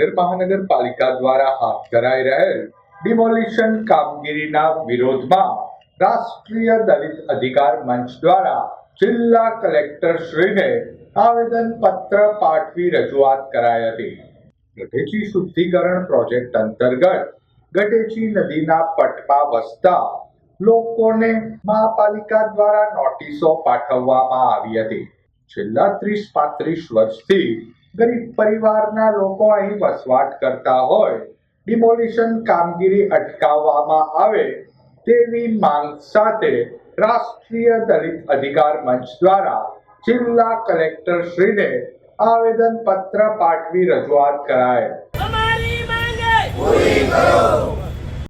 ભાવનગર મહાનગરપાલિકા દ્વારા હાથ ધરાઈ રહેલ ડિમોલિશન કામગીરીના વિરોધમાં રાષ્ટ્રીય દલિત અધિકાર મંચ દ્વારા જિલ્લા કલેક્ટર શ્રીને આવેદન પત્ર પાઠવી રજૂઆત કરાઈ હતી. ગઢેચી શુદ્ધિકરણ પ્રોજેક્ટ અંતર્ગત ગઢેચી નદીના પટમાં વસતા લોકોને મહાપાલિકા દ્વારા નોટિસો પાઠવવામાં આવી હતી. છેલ્લા ત્રીસ પાંત્રીસ વર્ષથી ગરીબ પરિવારના લોકો અહીં વસવાટ કરતા હોય ડિમોલિશન કામગીરી અટકાવવામાં આવે તેવી માંગ સાથે રાષ્ટ્રીય દલિત અધિકાર મંચ દ્વારા જિલ્લા કલેક્ટર શ્રીને આવેદન પત્ર પાઠવી રજૂઆત કરાય.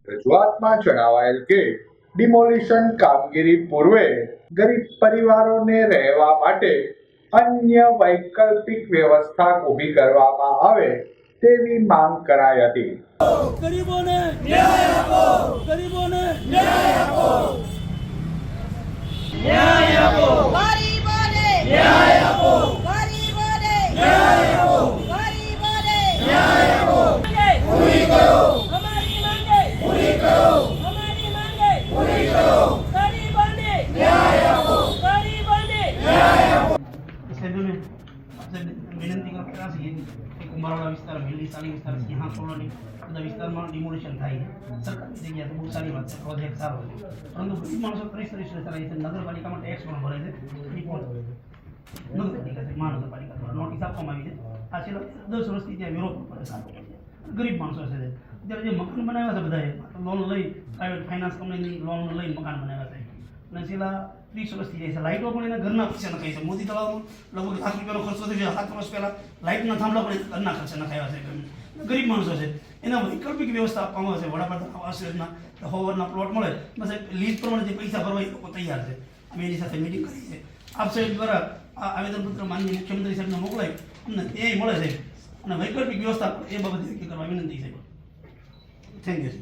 રજૂઆતમાં જણાવાયેલ કે ડિમોલિશન કામગીરી પૂર્વે ગરીબ પરિવારોને રહેવા માટે અન્ય વૈકલ્પિક વ્યવસ્થા ઊભી કરવામાં આવે તેવી માંગ કરાઈ હતી. ગરીબોને ન્યાય આપો ગરીબોને ન્યાય આપો ન્યાય આપો ગરીબોને ન્યાય આપો ગરીબોને ન્યાય આપો ગરીબોને ન્યાય આપો પૂરી કરો અમારી માંગે પૂરી કરો અમારી માંગે પૂરી કરો ગરીબોને ન્યાય આપો ગરીબોને ન્યાય આપો સભ્યોને આપણે વિનંતી કરતા છીએ કે કુંભારવાડા વિસ્તાર વેલી સાલી વિસ્તાર સિંહા કોલોની બધા વિસ્તારમાં ડિમોલિશન થાય છે. સરકારની જગ્યા બહુ સારી વાત છે પ્રોજેક્ટ સારો છે. પરંતુ ગરીબ માણસો ત્રીસ ત્રીસ રહે છે, નગરપાલિકામાં ટેક્સ પણ ભરે છે પણ નગરપાલિકા છે, મહાનગરપાલિકા દ્વારા નોટિસ આપવામાં આવી છે. આ છેલ્લા દસ વર્ષથી ત્યાં વિરોધ છે ગરીબ માણસો છે. અત્યારે જે મકાન બનાવ્યા છે બધાએ લોન લઈ પ્રાઇવેટ ફાઇનાન્સ કંપનીની લોન લઈ મકાન બનાવ્યા છે. અને છેલ્લા ત્રીસ વર્ષથી જાય છે લાઇટો પણ એના ઘરના ખર્ચે નખાય છે. મોદી તળાવમાં લગભગ લાખ રૂપિયાનો ખર્ચો થયો છે. સાત વર્ષ પહેલાં લાઇટના થાંભલા પણ ઘરના ખર્ચે નખાયા છે ગરીબ માણસો છે. એના વૈકલ્પિક વ્યવસ્થા આપવામાં આવે છે. વડાપ્રધાન આવાસ યોજના હોવરના પ્લોટ મળે. બસ લીઝ પ્રમાણે જે પૈસા ભરવા એ લોકો તૈયાર છે. અમે એની સાથે મિટિંગ કરી છે આપ સાહેબ દ્વારા આ આવેદનપત્ર માનનીય મુખ્યમંત્રી સાહેબને મોકલાય અમને એ મળે છે. અને વૈકલ્પિક વ્યવસ્થા એ બાબતે નક્કી કરવા વિનંતી છે. થેન્ક યુ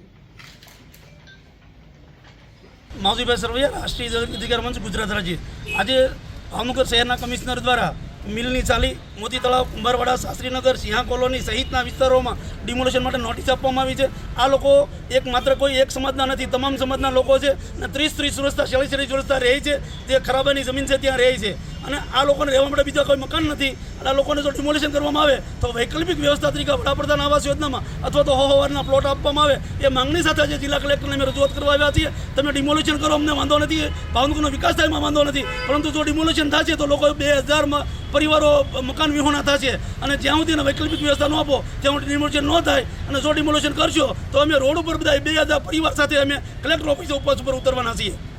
માવજીભાઈ સરવૈયા, રાષ્ટ્રીય અધિકાર મંચ, ગુજરાત રાજ્ય. આજે ભાવનગર શહેરના કમિશનર દ્વારા મિલની ચાલી, મોતી તળાવ, કુંભારવાડા, શાસ્ત્રીનગર, સિંહા કોલોની સહિતના વિસ્તારોમાં ડિમોલેશન માટે નોટિસ આપવામાં આવી છે. આ લોકો એક માત્ર કોઈ એક સમાજના નથી, તમામ સમાજના લોકો છે. અને ત્રીસ ત્રીસ વર્ષતા ચાલીસ ચાલીસ વર્ષતા રહે છે. તે ખરાબાની જમીન છે, ત્યાં રહે છે. અને આ લોકોને રહેવા માટે બીજા કોઈ મકાન નથી. અને આ લોકોને જો ડિમોલેશન કરવામાં આવે, તો વૈકલ્પિક વ્યવસ્થા તરીકે વડાપ્રધાન આવાસ યોજનામાં અથવા તો હોવારના પ્લોટ આપવામાં આવે, એ માંગણી સાથે આજે જિલ્લા કલેક્ટરને અમે રજૂઆત કરવા આવ્યા છીએ. તમે ડિમોલેશન કરો, અમને વાંધો નથી. ભાવનગરનો વિકાસ થાય, એમાં વાંધો નથી. પરંતુ જો ડિમોલિશન થશે તો લોકો બે હજારમાં પરિવારો, મકાન વિહોણા થશે. અને જ્યાં સુધી વૈકલ્પિક વ્યવસ્થા ન આપો, ત્યાં ડિમોલેશન ન થાય. અને જો ડિમોલિશન કરશો, તો અમે રોડ ઉપર બધા બે હજાર પરિવાર સાથે અમે કલેક્ટર ઓફિસ ઉપર ઉપર ઉતરવાના છીએ.